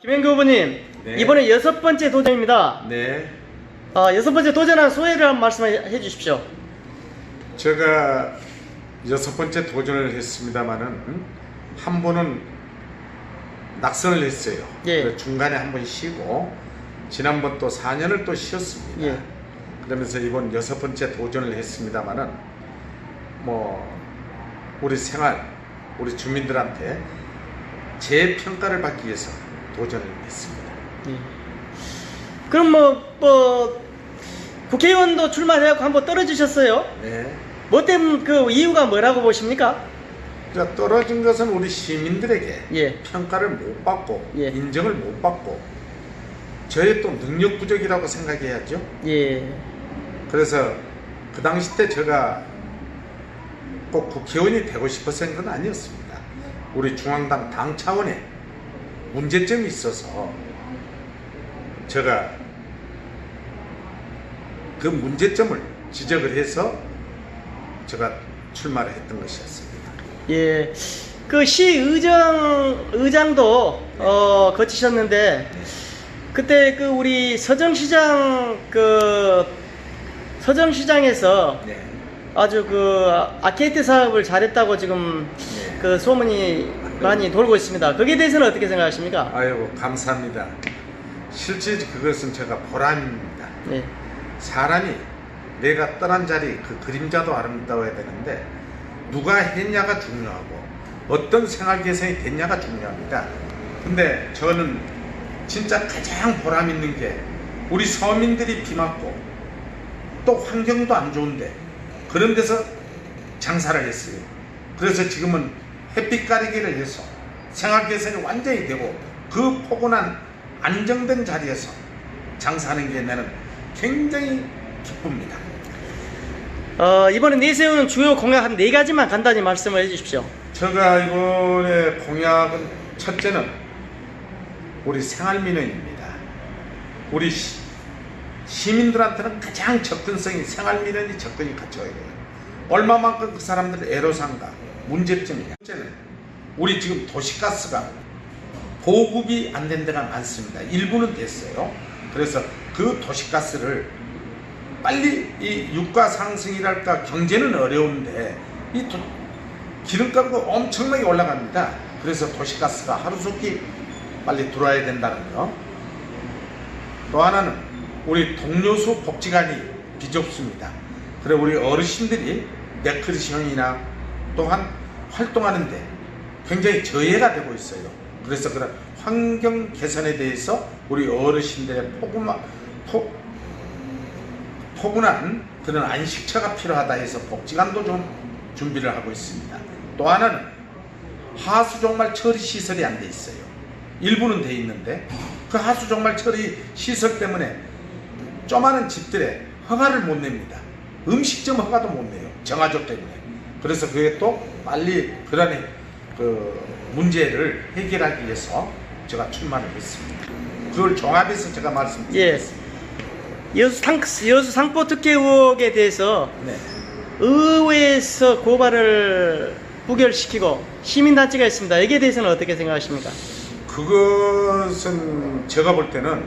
김현규 후보님 네. 이번에 여섯 번째 도전입니다. 네, 아, 여섯 번째 도전한 소회를 한번 말씀 해 주십시오. 제가 여섯 번째 도전을 했습니다만은 음, 한 번은 낙선을 했어요. 예. 중간에 한 번 쉬고 지난번 또 4년을 또 쉬었습니다. 예. 그러면서 이번 여섯 번째 도전을 했습니다만은 뭐 우리 생활, 우리 주민들한테 제 평가를 받기 위해서 도전을 했습니다. 예. 그럼 뭐, 뭐 국회의원도 출마해갖고 한번 떨어지셨어요. 네. 뭐 때문에 그 이유가 뭐라고 보십니까? 그러니까 떨어진 것은 우리 시민들에게 예. 평가를 못 받고 예. 인정을 못 받고 저의 또 능력 부족이라고 생각해야죠. 예. 그래서 그 당시 때 제가 꼭 국회의원이 되고 싶어서 한 건 아니었습니다. 우리 중앙당 당 차원에 문제점이 있어서 제가 그 문제점을 지적을 해서 제가 출마를 했던 것이었습니다. 예. 그 시의정 의장도 어 거치셨는데 그때 그 우리 서정시장 그 서정시장에서 네. 아주 그 아케이트 사업을 잘했다고 지금 네. 그 소문이 많이 돌고 있습니다. 거기에 대해서는 어떻게 생각하십니까? 아이고 감사합니다. 실제 그것은 제가 보람입니다. 네. 사람이 내가 떠난 자리 그 그림자도 아름다워야 되는데 누가 했냐가 중요하고 어떤 생활 개선이 됐냐가 중요합니다. 근데 저는 진짜 가장 보람 있는 게 우리 서민들이 비 맞고 또 환경도 안 좋은데 그런 데서 장사를 했어요. 그래서 지금은 햇빛 가리기를 해서 생활 개선이 완전히 되고 그 포근한 안정된 자리에서 장사하는 게 나는 굉장히 기쁩니다. 어, 이번에 내세우는 주요 공약 한 네 가지만 간단히 말씀을 해주십시오. 제가 이번에 공약은 첫째는 우리 생활민원입니다. 우리 시, 시민들한테는 가장 접근성이 생활민원이 접근이 갖춰야 돼요. 얼마만큼 그 사람들 애로사항과 문제점이냐. 첫째는 우리 지금 도시가스가 보급이 안 된 데가 많습니다. 일부는 됐어요. 그래서 그 도시가스를 빨리 이 유가 상승이랄까 경제는 어려운데 이 도- 기름값이 엄청나게 올라갑니다. 그래서 도시가스가 하루속히 빨리 들어와야 된다는 거. 또 하나는 우리 동료수 복지관이 비좁습니다. 그래 우리 어르신들이 네크리션이나 또한 활동하는데 굉장히 저해가 되고 있어요. 그래서 그런 환경 개선에 대해서 우리 어르신들의 포근한 포, 포근한 그런 안식처가 필요하다 해서 복지관도 좀 준비를 하고 있습니다. 또 하나는 하수 종말 처리 시설이 안 돼 있어요. 일부는 돼 있는데 그 하수 종말 처리 시설 때문에 조그마한 집들에 허가를 못 냅니다. 음식점 허가도 못 내요. 정화조 때문에. 그래서 그게 또 빨리 그런 그 문제를 해결하기 위해서 제가 출마를 했습니다. 그걸 종합해서 제가 예. 말씀드리겠습니다. 여수 상, 여수 상포 특혜 의혹에 대해서 네. 의회에서 고발을 부결시키고 시민단체가 있습니다. 여기에 대해서는 어떻게 생각하십니까? 그것은 제가 볼 때는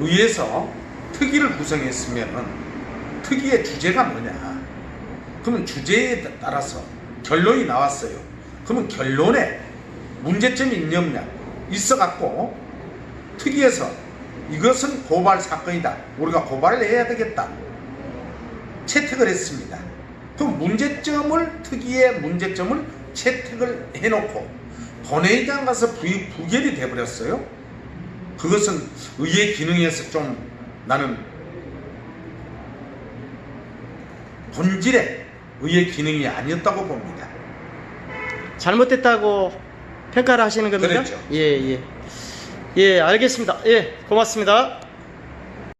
의회에서 특위를 구성했으면 특위의 주제가 뭐냐? 그러면 주제에 따라서 결론이 나왔어요. 그러면 결론에 문제점이 있냐 없냐 있어갖고 특위에서 이것은 고발 사건이다. 우리가 고발을 해야 되겠다. 채택을 했습니다. 그 문제점을 특위의 문제점을 채택을 해놓고 본회의장 가서 부, 부결이 돼버렸어요. 그것은 의회 기능에서 좀 나는 본질 의 의회 기능이 아니었다고 봅니다. 잘못됐다고 평가를 하시는 겁니까? 그랬죠. 예, 예. 예, 알겠습니다. 예, 고맙습니다.